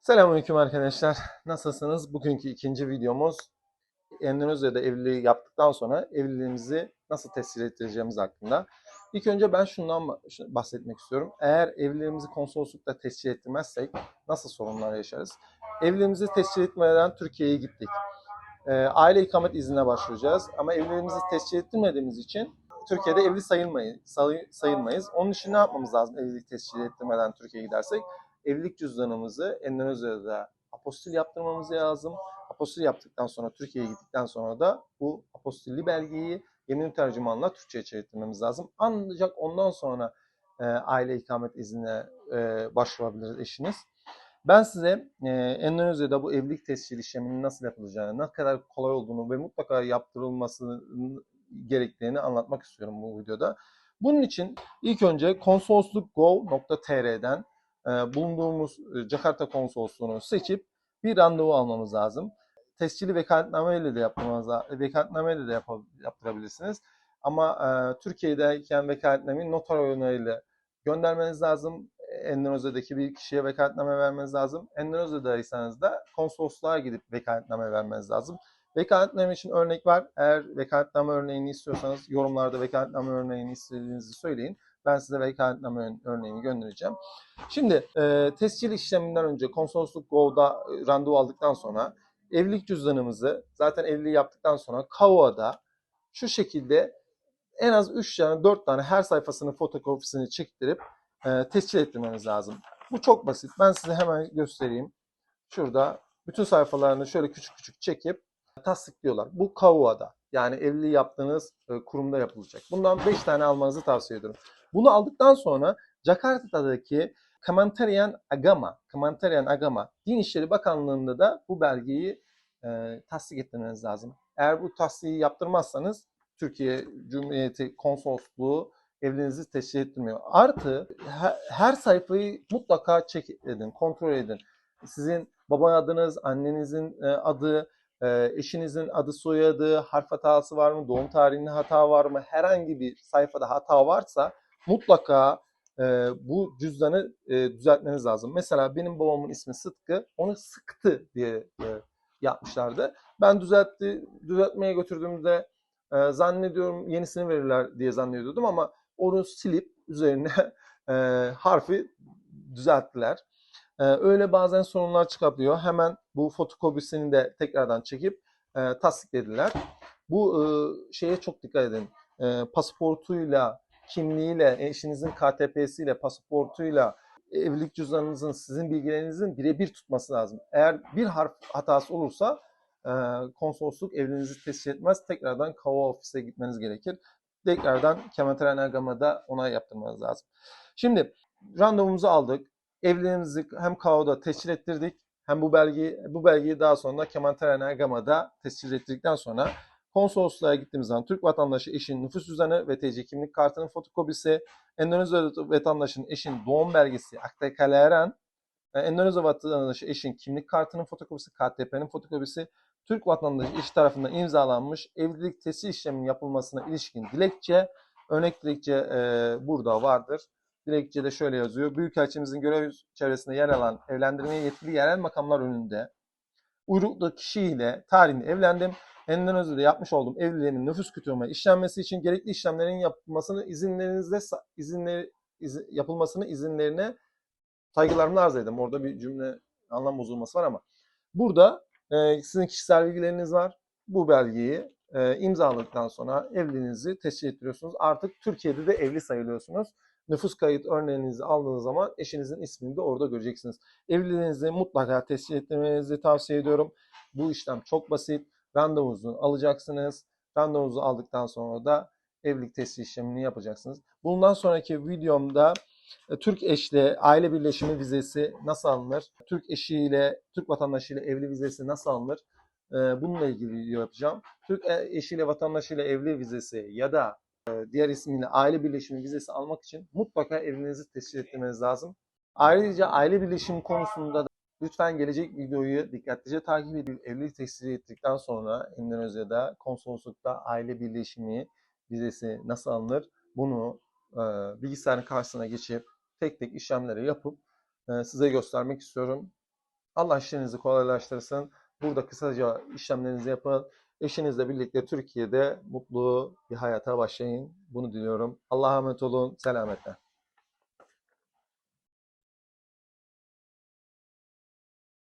Selamünaleyküm arkadaşlar. Nasılsınız? Bugünkü ikinci videomuz Endonezya'da evliliği yaptıktan sonra evliliğimizi nasıl tescil ettireceğimiz hakkında. İlk önce ben şundan bah- bahsetmek istiyorum. Eğer evliliğimizi konsoloslukla tescil ettirmezsek nasıl sorunlar yaşarız? Evliliğimizi tescil etmeden Türkiye'ye gittik. Ee, aile ikamet iznine başvuracağız. Ama evliliğimizi tescil ettirmediğimiz için Türkiye'de evli sayılmayız. sayı- sayılmayız. Onun için ne yapmamız lazım evlilik tescil ettirmeden Türkiye'ye gidersek? Evlilik cüzdanımızı Endonezya'da apostil yaptırmamız lazım. Apostil yaptıktan sonra Türkiye'ye gittikten sonra da bu apostilli belgeyi yemin tercümanla Türkçe'ye çevirmemiz lazım. Ancak ondan sonra e, aile ikamet iznine e, başvurabilir eşiniz. Ben size e, Endonezya'da bu evlilik tescil işleminin nasıl yapılacağını, ne kadar kolay olduğunu ve mutlaka yaptırılması gerektiğini anlatmak istiyorum bu videoda. Bunun için ilk önce konsoloslukgov.tr'den e, bulunduğumuz e, Jakarta konsolosluğunu seçip bir randevu almamız lazım. Tescili vekaletnameyle de yapmamız lazım. Vekaletnameyle de yap- yaptırabilirsiniz. Ama e, Türkiye'deyken vekaletnameyi noter onayıyla göndermeniz lazım. Endonezya'daki bir kişiye vekaletname vermeniz lazım. Endonezya'daysanız da konsolosluğa gidip vekaletname vermeniz lazım. Vekaletname için örnek var. Eğer vekaletname örneğini istiyorsanız yorumlarda vekaletname örneğini istediğinizi söyleyin. Ben size vekaletname ör- örneğini göndereceğim. Şimdi e, tescil işleminden önce konsolosluk Go'da e, randevu aldıktan sonra evlilik cüzdanımızı zaten evliliği yaptıktan sonra KAOA'da şu şekilde en az 3 tane 4 tane her sayfasının fotokopisini çektirip e, tescil ettirmeniz lazım. Bu çok basit. Ben size hemen göstereyim. Şurada bütün sayfalarını şöyle küçük küçük çekip tasdikliyorlar. Bu KAOA'da yani evliliği yaptığınız e, kurumda yapılacak. Bundan 5 tane almanızı tavsiye ediyorum. Bunu aldıktan sonra Jakarta'daki Kementerian Agama, Kementerian Agama Din İşleri Bakanlığı'nda da bu belgeyi e, tasdik ettirmeniz lazım. Eğer bu tasdiği yaptırmazsanız Türkiye Cumhuriyeti Konsolosluğu evliliğinizi tescil ettirmiyor. Artı he- her sayfayı mutlaka check edin, kontrol edin. Sizin baba adınız, annenizin e, adı, e, eşinizin adı, soyadı, harf hatası var mı, doğum tarihinde hata var mı, herhangi bir sayfada hata varsa mutlaka e, bu cüzdanı e, düzeltmeniz lazım. Mesela benim babamın ismi Sıtkı, onu Sıktı diye e, yapmışlardı. Ben düzeltti, düzeltmeye götürdüğümde e, zannediyorum yenisini verirler diye zannediyordum ama onu silip üzerine e, harfi düzelttiler. E, öyle bazen sorunlar çıkabiliyor. Hemen bu fotokopisini de tekrardan çekip e, tasdiklediler. Bu e, şeye çok dikkat edin. E, pasaportuyla kimliğiyle, eşinizin KTP'siyle, pasaportuyla, evlilik cüzdanınızın, sizin bilgilerinizin birebir tutması lazım. Eğer bir harf hatası olursa e, konsolosluk evliliğinizi tescil etmez. Tekrardan KAVA ofise gitmeniz gerekir. Tekrardan Kementerian Agama'da onay yaptırmanız lazım. Şimdi randevumuzu aldık. Evliliğimizi hem KAVA'da tescil ettirdik. Hem bu belgeyi, bu belgeyi daha sonra Kementerian Agama'da tescil ettirdikten sonra konsolosluğa gittiğimiz zaman Türk vatandaşı eşinin nüfus cüzdanı ve TC kimlik kartının fotokopisi, Endonezya vatandaşının eşinin doğum belgesi, akta kaleren, e, Endonezya vatandaşı eşin kimlik kartının fotokopisi, KTP'nin fotokopisi, Türk vatandaşı eşi tarafından imzalanmış evlilik tescil işleminin yapılmasına ilişkin dilekçe, örnek dilekçe e, burada vardır. Dilekçede şöyle yazıyor. Büyükelçimizin görev çevresinde yer alan evlendirmeye yetkili yerel makamlar önünde uyruklu kişiyle tarihinde evlendim. Endonezya'da yapmış olduğum evliliğimin nüfus kütüğüme işlenmesi için gerekli işlemlerin yapılmasını izinlerinizde izinleri izi- yapılmasını izinlerine saygılarımla arz ederim. Orada bir cümle anlam bozulması var ama burada e, sizin kişisel bilgileriniz var. Bu belgeyi e, imzaladıktan sonra evliliğinizi tescil ettiriyorsunuz. Artık Türkiye'de de evli sayılıyorsunuz. Nüfus kayıt örneğinizi aldığınız zaman eşinizin ismini de orada göreceksiniz. Evliliğinizi mutlaka tescil ettirmenizi tavsiye ediyorum. Bu işlem çok basit. Randevunuzu alacaksınız. Randevunuzu aldıktan sonra da evlilik tescil işlemini yapacaksınız. Bundan sonraki videomda e, Türk eşle aile birleşimi vizesi nasıl alınır? Türk eşiyle, Türk vatandaşıyla evli vizesi nasıl alınır? E, Bununla ilgili video yapacağım. Türk e, eşiyle vatandaşıyla evli vizesi ya da diğer ismiyle aile birleşimi vizesi almak için mutlaka evliliğinizi tescil ettirmeniz lazım. Ayrıca aile birleşimi konusunda da lütfen gelecek videoyu dikkatlice takip edin. Evlilik tescil ettikten sonra Endonezya'da konsoloslukta aile birleşimi vizesi nasıl alınır? Bunu e, bilgisayarın karşısına geçip tek tek işlemleri yapıp e, size göstermek istiyorum. Allah işlerinizi kolaylaştırsın. Burada kısaca işlemlerinizi yapın. Eşinizle birlikte Türkiye'de mutlu bir hayata başlayın. Bunu diliyorum. Allah'a emanet olun. Selametle.